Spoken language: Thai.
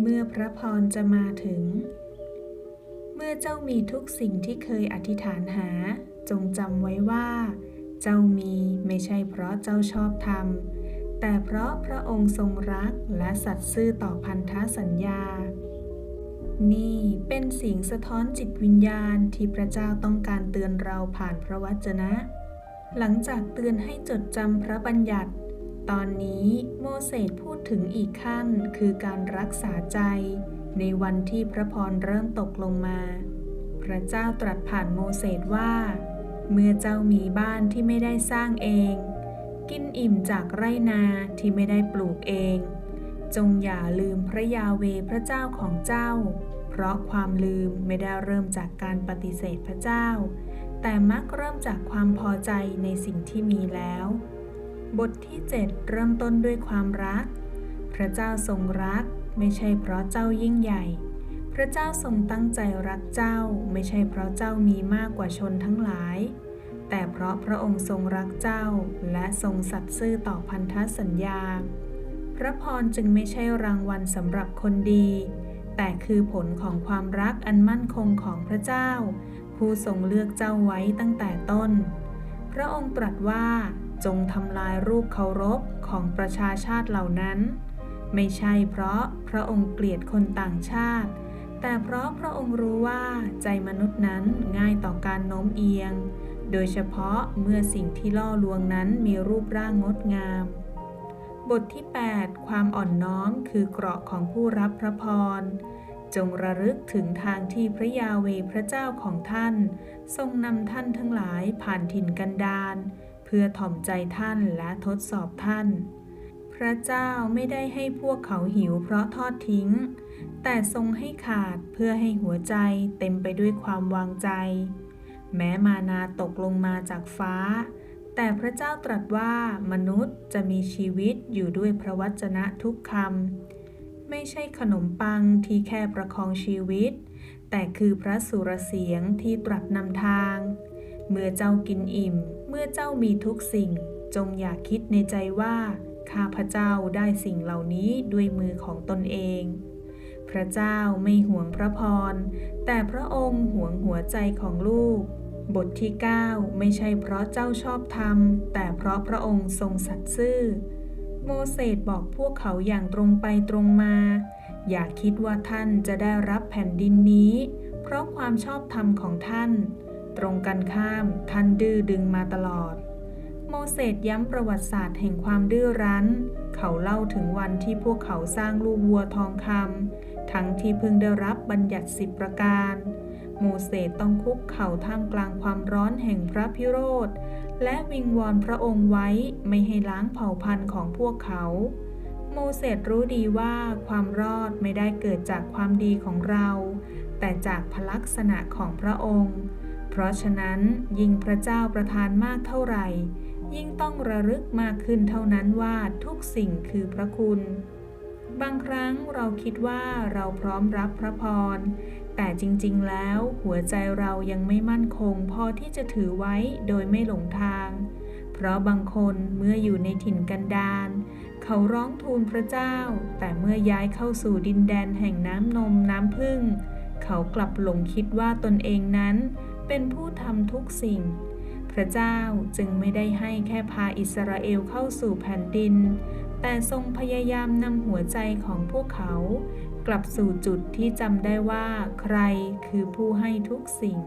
เมื่อพระพรจะมาถึง เมื่อเจ้ามีทุกสิ่งที่เคยอธิษฐานหา จงจำไว้ว่า เจ้ามีไม่ใช่เพราะเจ้าชอบธรรมแต่เพราะพระองค์ทรงรักและสัตย์ซื่อต่อพันธสัญญา นี่เป็นเสียงสะท้อนจิตวิญญาณที่พระเจ้าต้องการเตือนเราผ่านพระวจนะ หลังจากเตือนให้จดจำพระบัญญัติ ตอนนี้โมเสสพูดถึงอีกขั้นคือการรักษาใจ ในวันที่พระพรเริ่มตกลงมา พระเจ้าตรัสผ่านโมเสสว่า เมื่อเจ้ามีบ้านที่ไม่ได้สร้างเอง กินอิ่มจากไรนาที่ไม่ได้ปลูกเอง จงอย่าลืมพระยาเวพระเจ้าของเจ้า เพราะความลืมไม่ได้เริ่มจากการปฏิเสธพระเจ้า แต่มักเริ่มจากความพอใจในสิ่งที่มีแล้ว บทที่ 7 เริ่มต้นด้วยความรัก พระเจ้าทรงรัก ไม่ใช่เพราะเจ้ายิ่งใหญ่ พระเจ้าทรงตั้งใจรักเจ้า ไม่ใช่เพราะเจ้ามีมากกว่าชนทั้งหลาย แต่เพราะพระองค์ทรงรักเจ้าและทรงสัตย์ซื่อต่อพันธสัญญา พระพรจึงไม่ใช่รางวัลสำหรับคนดี แต่คือผลของความรักอันมั่นคงของพระเจ้า ผู้ทรงเลือกเจ้าไว้ตั้งแต่ต้น พระองค์ตรัสว่า จงทำลายรูปเคารพของประชาชาติเหล่านั้น ไม่ใช่เพราะพระองค์เกลียดคนต่างชาติ แต่เพราะพระองค์รู้ว่าใจมนุษย์นั้นง่ายต่อการโน้มเอียง โดยเฉพาะเมื่อสิ่งที่ล่อลวงนั้นมีรูปร่างงดงาม บทที่ 8 ความอ่อนน้อมคือเกราะของผู้รับพระพรจงระลึกถึงทางที่พระยาเวพระเจ้าของท่าน ทรงนำท่านทั้งหลายผ่านถิ่นกันดาร พื่อถ่อมใจท่านและทดสอบท่าน พระเจ้าไม่ได้ให้พวกเขาหิวเพราะทอดทิ้ง แต่ทรงให้ขาดเพื่อให้หัวใจเต็มไปด้วยความวางใจ แม้มานาตกลงมาจากฟ้า แต่พระเจ้าตรัสว่ามนุษย์จะมีชีวิตอยู่ด้วยพระวจนะทุกคำไม่ใช่ขนมปังที่แค่ประคองชีวิต แต่คือพระสุรเสียงที่ตรัสนำทาง เมื่อเจ้ากินอิ่ม เมื่อเจ้ามีทุกสิ่ง จงอย่าคิดในใจว่า ข้าพระเจ้าได้สิ่งเหล่านี้ด้วยมือของตนเอง พระเจ้าไม่หวงพระพร แต่พระองค์หวงหัวใจของลูก บทที่ 9 ไม่ใช่เพราะเจ้าชอบธรรม แต่เพราะพระองค์ทรงสัตย์ซื่อ โมเสสบอกพวกเขาอย่างตรงไปตรงมา อย่าคิดว่าท่านจะได้รับแผ่นดินนี้ เพราะความชอบธรรมของท่าน ตรงกันข้ามท่านดื้อดึงมาตลอด โมเสสย้ำประวัติศาสตร์แห่งความดื้อรั้น เขาเล่าถึงวันที่พวกเขาสร้างลูกวัวทองคำทั้งที่เพิ่งได้รับบัญญัติสิบประการ โมเสสต้องคุกเข่าท่ามกลางความร้อนแห่งพระพิโรธ และวิงวอนพระองค์ไว้ไม่ให้ล้างเผ่าพันธุ์ของพวกเขาโมเสสรู้ดีว่าความรอดไม่ได้เกิดจากความดีของเรา แต่จากพลักษณะของพระองค์ เพราะฉะนั้นยิ่งพระเจ้าประทานมากเท่าไหร่ ยิ่งต้องระลึกมากขึ้นเท่านั้นว่าทุกสิ่งคือพระคุณ บางครั้งเราคิดว่าเราพร้อมรับพระพร แต่จริงๆแล้วหัวใจเรายังไม่มั่นคงพอที่จะถือไว้โดยไม่หลงทาง เพราะบางคนเมื่ออยู่ในถิ่นกันดารเขาร้องทูลพระเจ้า แต่เมื่อย้ายเข้าสู่ดินแดนแห่งน้ำนมน้ำพึ่ง เขากลับหลงคิดว่าตนเองนั้น เป็นผู้ทำทุกสิ่ง พระเจ้าจึงไม่ได้ให้แค่พาอิสราเอลเข้าสู่แผ่นดิน แต่ทรงพยายามนำหัวใจของพวกเขา กลับสู่จุดที่จำได้ว่าใครคือผู้ให้ทุกสิ่ง